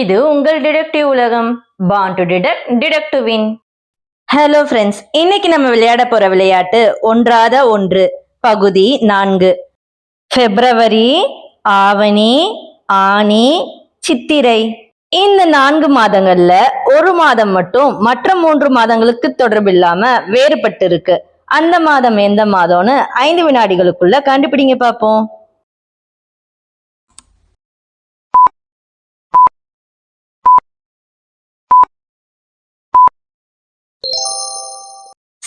இது உங்கள் டிடெக்டிவ் உலகம். Born to detect detect win hello friends இன்னைக்கு நம்ம விளையாட போற விளையாட்டு ஒன்றாத ஒன்று பகுதி நான்கு. பிப்ரவரி ஆவணி ஆனி சித்திரை. இந்த நான்கு மாதங்கள்ல ஒரு மாதம் மட்டும் மற்ற மூன்று மாதங்களுக்கு தொடர்பில்லாம வேறுபட்டு இருக்கு அந்த மாதம் எந்த மாதம்னு ஐந்து வினாடிகளுக்குள்ள கண்டுபிடிங்க பார்ப்போம்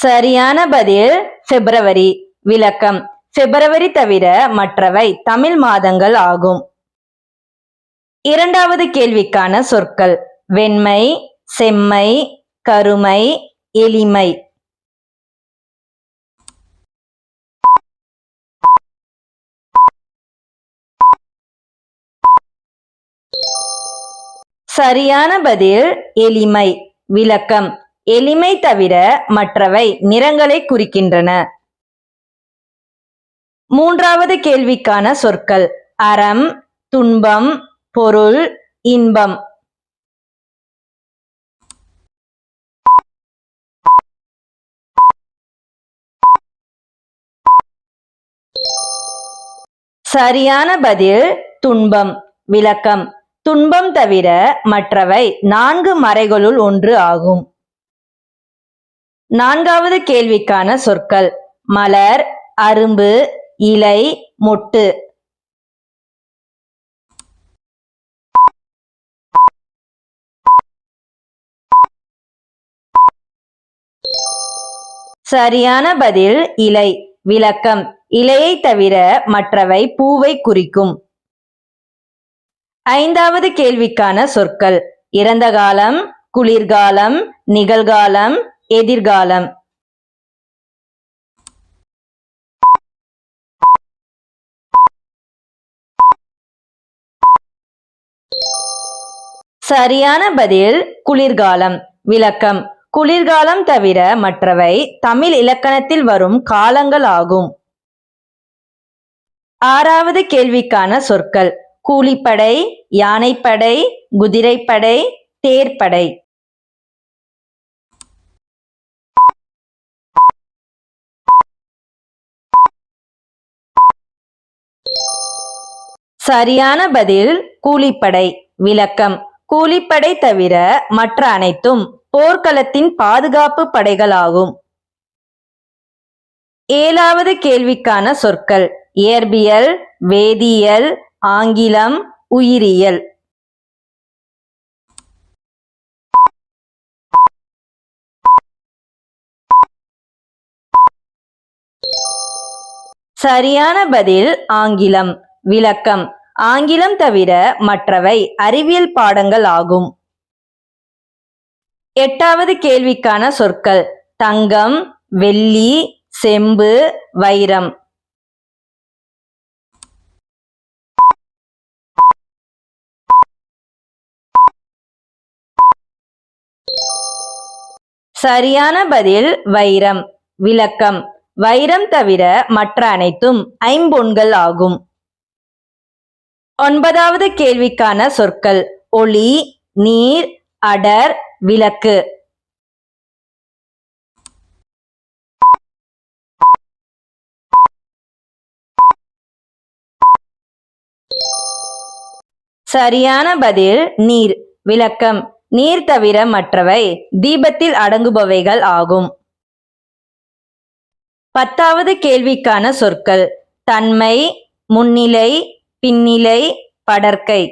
சரியான பதில் பிப்ரவரி. விளக்கம். பிப்ரவரி தவிர மற்றவை தமிழ் மாதங்கள் ஆகும். இரண்டாவது கேள்விக்கான சொற்கள். வெண்மை செம்மை கருமை எளிமை. சரியான பதில் எளிமை. விளக்கம். எளிமை தவிர மற்றவை நிறங்களை குறிக்கின்றன. மூன்றாவது கேள்விக்கான சொற்கள் அறம் துன்பம் பொருள் இன்பம். சரியான பதில் துன்பம் விளக்கம். துன்பம் தவிர மற்றவை நான்கு மறைகளுள் ஒன்று ஆகும். நான்காவது கேள்விக்கான சொற்கள். மலர் அரும்பு இலை மொட்டு. சரியான பதில் இலை. விளக்கம். இலையை தவிர மற்றவை பூவை குறிக்கும். ஐந்தாவது கேள்விக்கான சொற்கள். இறந்த காலம் குளிர்காலம் நிகழ்காலம் எதிர்காலம். சரியான பதில் குளிர்காலம். விளக்கம். குளிர்காலம் தவிர மற்றவை தமிழ் இலக்கணத்தில் வரும் காலங்கள் ஆகும். ஆறாவது கேள்விக்கான சொற்கள். கூலிப்படை யானைப்படை குதிரைப்படை தேர்ப்படை. சரியான பதில் கூலிப்படை. விளக்கம். கூலிப்படை தவிர மற்ற அனைத்தும் போர்க்களத்தின் பாதுகாப்பு படைகளாகும். ஏழாவது கேள்விக்கான சொற்கள். இயற்பியல் வேதியியல் ஆங்கிலம் உயிரியல். சரியான பதில் ஆங்கிலம். விளக்கம். ஆங்கிலம் தவிர மற்றவை அறிவியல் பாடங்கள் ஆகும். எட்டாவது கேள்விக்கான சொற்கள் தங்கம் வெள்ளி செம்பு வைரம். சரியான பதில் வைரம். விளக்கம். வைரம் தவிர மற்ற அனைத்தும் ஐம்பொன்கள் ஆகும். ஒன்பதாவது கேள்விக்கான சொற்கள். ஒளி நீர் அடர் விளக்கு. சரியான பதில் நீர் விளக்கம். நீர் தவிர மற்றவை தீபத்தில் அடங்குபவைகள் ஆகும். பத்தாவது கேள்விக்கான சொற்கள். தன்மை முன்னிலை பின்னிலை படர்க்கை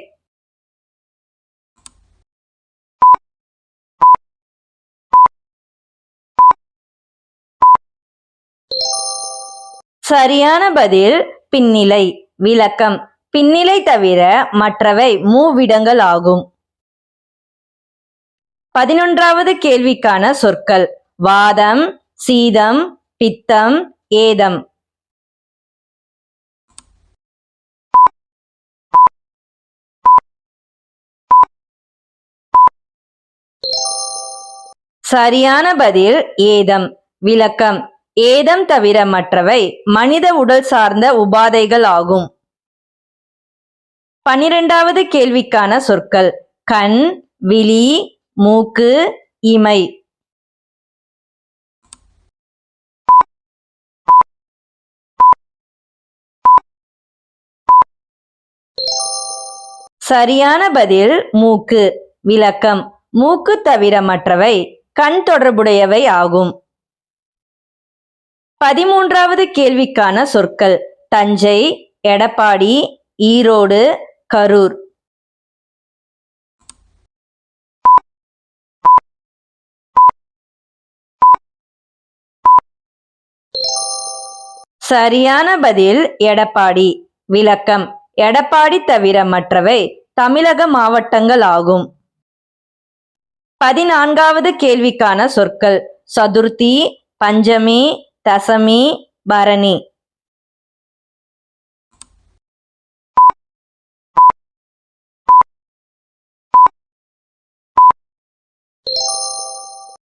சரியான பதில் பின்னிலை விளக்கம். பின்னிலை தவிர மற்றவை மூவிடங்கள் ஆகும். பதினொன்றாவது கேள்விக்கான சொற்கள். வாதம் சீதம் பித்தம் ஏதம். சரியான பதில் ஏதம் விளக்கம். ஏதம் தவிர மற்றவை மனித உடல் சார்ந்த உபாதைகள் ஆகும். பனிரெண்டாவது கேள்விக்கான சொற்கள். கண் விழி மூக்கு இமை. சரியான பதில் மூக்கு விளக்கம். மூக்கு தவிர மற்றவை கண் தொடர்புடையவை ஆகும். பதிமூன்றாவது கேள்விக்கான சொற்கள். தஞ்சை எடப்பாடி ஈரோடு கரூர். சரியான பதில் எடப்பாடி. விளக்கம். எடப்பாடி தவிர மற்றவை தமிழக மாவட்டங்கள் ஆகும். பதினான்காவது கேள்விக்கான சொற்கள். சதுர்த்தி பஞ்சமி தசமி பரணி.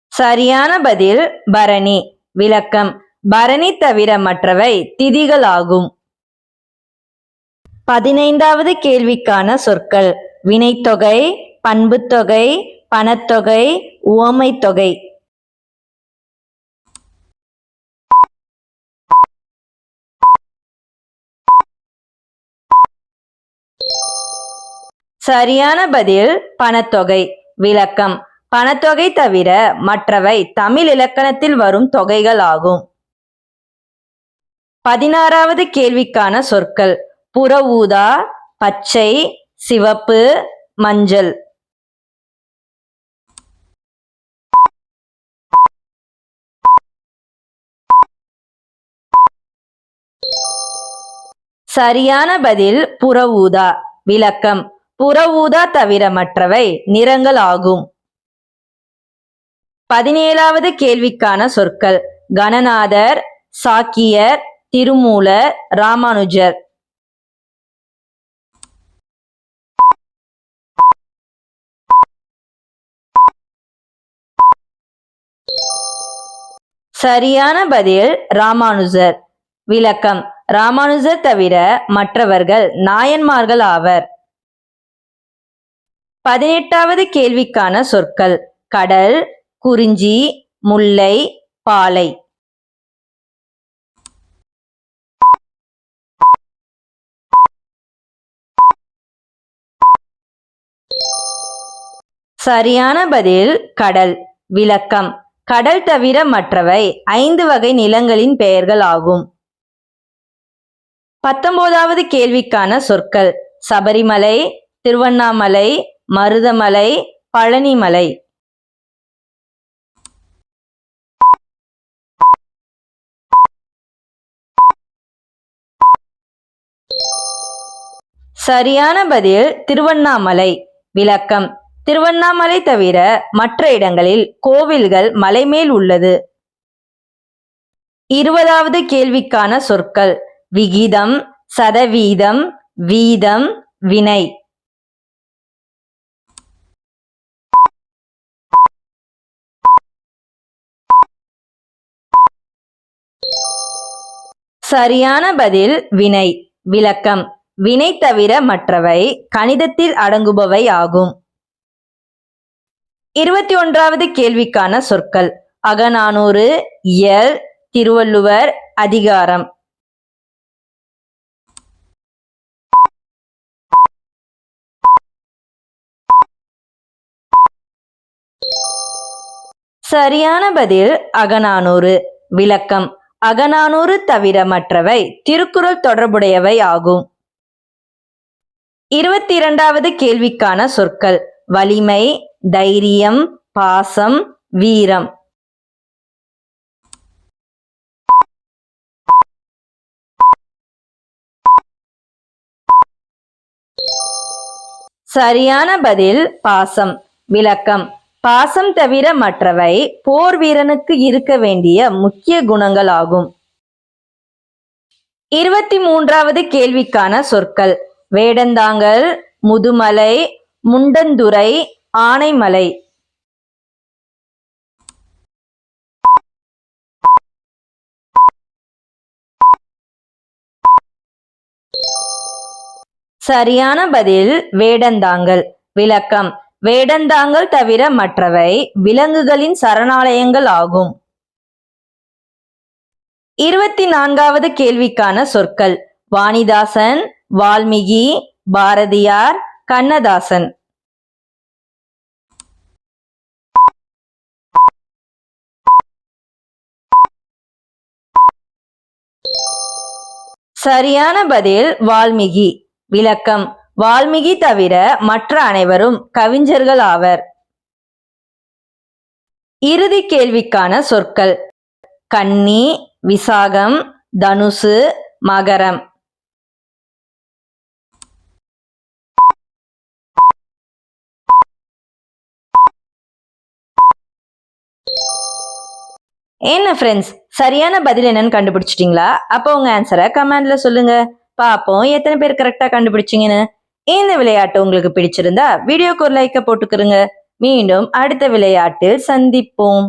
சரியான பதில் பரணி. விளக்கம். பரணி தவிர மற்றவை திதிகள் ஆகும் பதினைந்தாவது கேள்விக்கான சொற்கள். வினைத்தொகை பண்புத்தொகை பணத்தொகை உவமை தொகை. சரியான பதில் பணத்தொகை. விளக்கம். பணத்தொகை தவிர மற்றவை தமிழ் இலக்கணத்தில் வரும் தொகைகள் ஆகும். பதினாறாவது கேள்விக்கான சொற்கள். புற ஊதா பச்சை சிவப்பு மஞ்சள். சரியான பதில் புற ஊதா விளக்கம். புற ஊதா தவிர மற்றவை நிறங்கள் ஆகும். பதினேழாவது கேள்விக்கான சொற்கள். கணநாதர் சாக்கியர் திருமூலர் ராமானுஜர். சரியான பதில் ராமானுஜர். விளக்கம். ராமானுஜர் தவிர மற்றவர்கள் நாயன்மார்கள் ஆவர். பதினெட்டாவது கேள்விக்கான சொற்கள் கடல் குறிஞ்சி முல்லை பாலை. சரியான பதில் கடல். விளக்கம் கடல் தவிர மற்றவை ஐந்து வகை நிலங்களின் பெயர்கள் ஆகும். பத்தொன்பதாவது கேள்விக்கான சொற்கள். சபரிமலை திருவண்ணாமலை மருதமலை பழனிமலை. சரியான பதில் திருவண்ணாமலை. விளக்கம். திருவண்ணாமலை தவிர மற்ற இடங்களில் கோவில்கள் மலைமேல் உள்ளது. இருபதாவது கேள்விக்கான சொற்கள். விகிதம் சதவீதம் வீதம் வினை. சரியான பதில் வினை விளக்கம். வினை தவிர மற்றவை கணிதத்தில் அடங்குபவை ஆகும். இருபத்தி ஒன்றாவது கேள்விக்கான சொற்கள். அகநானூறு இயல் திருவள்ளுவர் அதிகாரம். சரியான பதில் அகநானூறு. விளக்கம். அகநானூறு தவிர மற்றவை திருக்குறள் தொடர்புடையவை ஆகும். இருபத்தி இரண்டாவது கேள்விக்கான சொற்கள். வலிமை தைரியம் பாசம் வீரம். சரியான பதில் பாசம். விளக்கம். பாசம் தவிர மற்றவை போர் வீரனுக்கு இருக்க வேண்டிய முக்கிய குணங்கள் ஆகும் இருபத்தி மூன்றாவது கேள்விக்கான சொற்கள். வேடந்தாங்கல் முதுமலை முண்டந்துறை ஆனைமலை. சரியான பதில் வேடந்தாங்கல். விளக்கம். வேடந்தாங்கல் தவிர மற்றவை விலங்குகளின் சரணாலயங்கள் ஆகும். இருபத்தி நான்காவது கேள்விக்கான சொற்கள். வாணிதாசன் வால்மீகி பாரதியார் கண்ணதாசன். சரியான பதில் வால்மீகி. விளக்கம். வால்மீகி தவிர மற்ற அனைவரும் கவிஞர்கள் ஆவர். இறுதி கேள்விக்கான சொற்கள். கன்னி விசாகம் தனுசு மகரம். என்ன ஃப்ரெண்ட்ஸ் சரியான பதில் என்னன்னு கண்டுபிடிச்சிட்டீங்களா? அப்போ உங்க ஆன்சரை கமெண்ட்ல சொல்லுங்க. பாப்போம் எத்தனை பேர் கரெக்டா கண்டுபிடிச்சிங்கன்னு. இந்த விளையாட்டு உங்களுக்கு பிடிச்சிருந்தா வீடியோக்கு ஒரு லைக்கை போட்டுக்கிறங்க மீண்டும் அடுத்த விளையாட்டில் சந்திப்போம்.